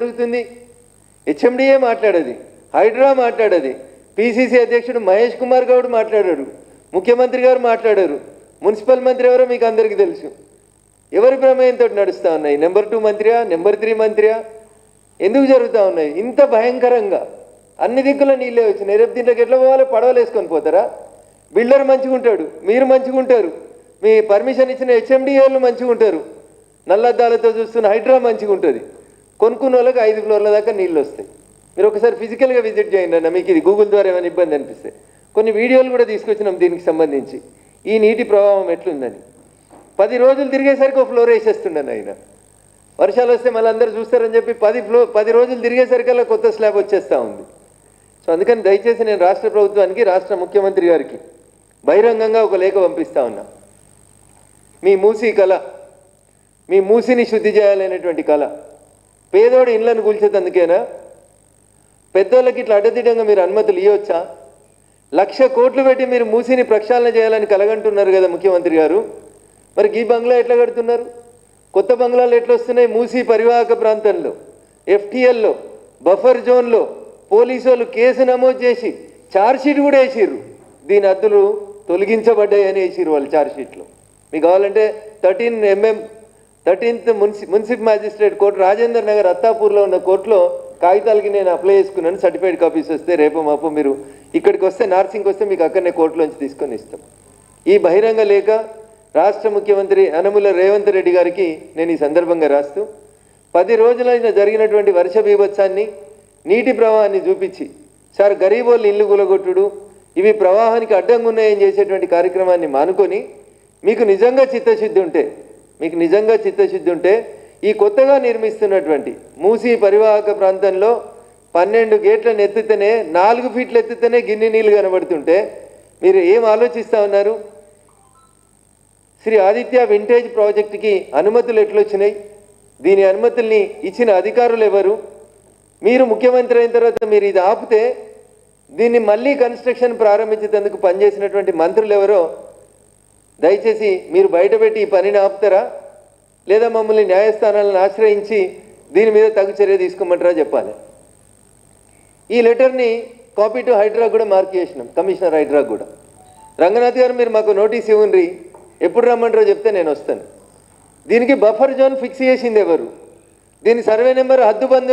జరుగుతుంది హెచ్ఎండిఏ మాట్లాడేది? హైడ్రా మాట్లాడేది? పిసిసి అధ్యక్షుడు మహేష్ కుమార్ గౌడ్ మాట్లాడారు. ముఖ్యమంత్రి గారు మాట్లాడారు. మున్సిపల్ మంత్రి ఎవరో మీకు అందరికీ తెలుసు. ఎవరి ప్రమేయంతో నడుస్తూ ఉన్నాయి? నెంబర్ టూ మంత్రియా? నెంబర్ త్రీ మంత్రియా? ఎందుకు జరుగుతూ ఉన్నాయి? ఇంత భయంకరంగా. అన్ని దిక్కుల నీళ్ళే వచ్చినాయి రేపు దీంట్లోకి ఎట్లా పోవాలి పడవలు వేసుకొని పోతారా? బిల్డర్ మంచిగా ఉంటాడు. మీరు మంచిగా ఉంటారు. మీ పర్మిషన్ ఇచ్చిన హెచ్ఎండిఏలు మంచిగా ఉంటారు? నల్లద్దాలతో చూస్తున్న హైడ్రా మంచిగా ఉంటుంది. కొనుక్కున్న వాళ్ళకి ఐదు ఫ్లోర్ల దాకా నీళ్ళు వస్తాయి మీరు ఒకసారి ఫిజికల్గా విజిట్ చేయండి అన్న మీకు ఇది గూగుల్ ద్వారా ఏమైనా ఇబ్బంది అనిపిస్తే. కొన్ని వీడియోలు కూడా తీసుకొచ్చినాం దీనికి సంబంధించి. ఈ నీటి ప్రభావం ఎట్లుందని. పది రోజులు తిరిగేసరికి ఒక ఫ్లోర్ వేసేస్తుండను ఆయన వర్షాలు వస్తే మళ్ళీ అందరూ చూస్తారని చెప్పి పది ఫ్లో పది రోజులు తిరిగేసరికల్లా కొత్త స్లాబ్ వచ్చేస్తూ ఉంది. సో అందుకని దయచేసి నేను రాష్ట్ర ప్రభుత్వానికి రాష్ట్ర ముఖ్యమంత్రి గారికి బహిరంగంగా ఒక లేఖ పంపిస్తా ఉన్నా. మీ మూసి కళ మీ మూసిని శుద్ధి చేయాలనేటువంటి కళ పేదోడి ఇళ్ళను కూల్చేందుకేనా పెద్దోళ్ళకి ఇట్లా అడ్డదిడ్డంగా మీరు అనుమతులు ఇవ్వచ్చా లక్ష కోట్లు పెట్టి మీరు మూసిని ప్రక్షాళన చేయాలని కలగంటున్నారు కదా ముఖ్యమంత్రి గారు. మరి ఈ బంగ్లా ఎట్లా కడుతున్నారు? కొత్త బంగ్లాలు ఎట్లా వస్తున్నాయి మూసీ పరివాహక ప్రాంతంలో ఎఫ్టీఎల్లో బఫర్ జోన్లో? పోలీసు వాళ్ళు కేసు నమోదు చేసి ఛార్జ్షీట్ కూడా వేసిర్రు. దీని అద్దులు తొలగించబడ్డాయని వేసిర్రు వాళ్ళు ఛార్జ్షీట్లో మీకు కావాలంటే thirteen MM thirteenth మున్సి municipal magistrate court Rajendra Nagar అత్తాపూర్లో ఉన్న కోర్టులో కాగితాలకి నేను అప్లై చేసుకున్నాను. సర్టిఫైడ్ కాపీస్ వస్తే రేపు మాపు మీరు ఇక్కడికి వస్తే నార్సింగ్ వస్తే మీకు అక్కడనే కోర్టులోంచి తీసుకొని ఇస్తాం. ఈ బహిరంగ లేఖ రాష్ట్ర ముఖ్యమంత్రి అనముల రేవంత్ రెడ్డి గారికి నేను ఈ సందర్భంగా రాస్తూ పది రోజులైన జరిగినటువంటి వర్ష బీభత్సాన్ని నీటి ప్రవాహాన్ని చూపించి సార్ గరీబోళ్ళు ఇల్లు కూలగొట్టుడు ఇవి ప్రవాహానికి అడ్డంగా ఉన్నాయని చేసేటువంటి కార్యక్రమాన్ని మానుకొని మీకు నిజంగా చిత్తశుద్ధి ఉంటే మీకు నిజంగా చిత్తశుద్ధి ఉంటే ఈ కొత్తగా నిర్మిస్తున్నటువంటి మూసీ పరివాహక ప్రాంతంలో పన్నెండు గేట్లను ఎత్తితేనే నాలుగు ఫీట్లు ఎత్తితేనే గిన్నె నీళ్ళు కనబడుతుంటే మీరు ఏం ఆలోచిస్తూ ఉన్నారు? శ్రీ ఆదిత్య వింటేజ్ ప్రాజెక్టుకి అనుమతులు ఎట్లొచ్చినాయి? దీని అనుమతుల్ని ఇచ్చిన అధికారులు ఎవరు? మీరు ముఖ్యమంత్రి అయిన తర్వాత మీరు ఇది ఆపితే దీన్ని మళ్ళీ కన్స్ట్రక్షన్ ప్రారంభించేందుకు పనిచేసినటువంటి మంత్రులు ఎవరో దయచేసి మీరు బయటపెట్టి ఈ పనిని ఆపుతారా? లేదా మమ్మల్ని న్యాయస్థానాలను ఆశ్రయించి దీని మీద తగు చర్య తీసుకోమంటారా చెప్పాలి? ఈ లెటర్ని కాపీ టు హైడ్రా కూడా మార్క్ చేసినాం కమిషనర్ హైడ్రా కూడా. రంగనాథ్ గారు మీరు మాకు నోటీస్ ఇవ్వండి ఎప్పుడు రమ్మంటారో చెప్తే నేను వస్తాను. దీనికి బఫర్ జోన్ ఫిక్స్ చేసింది ఎవరు? దీని సర్వే నెంబర్ హద్దుబందు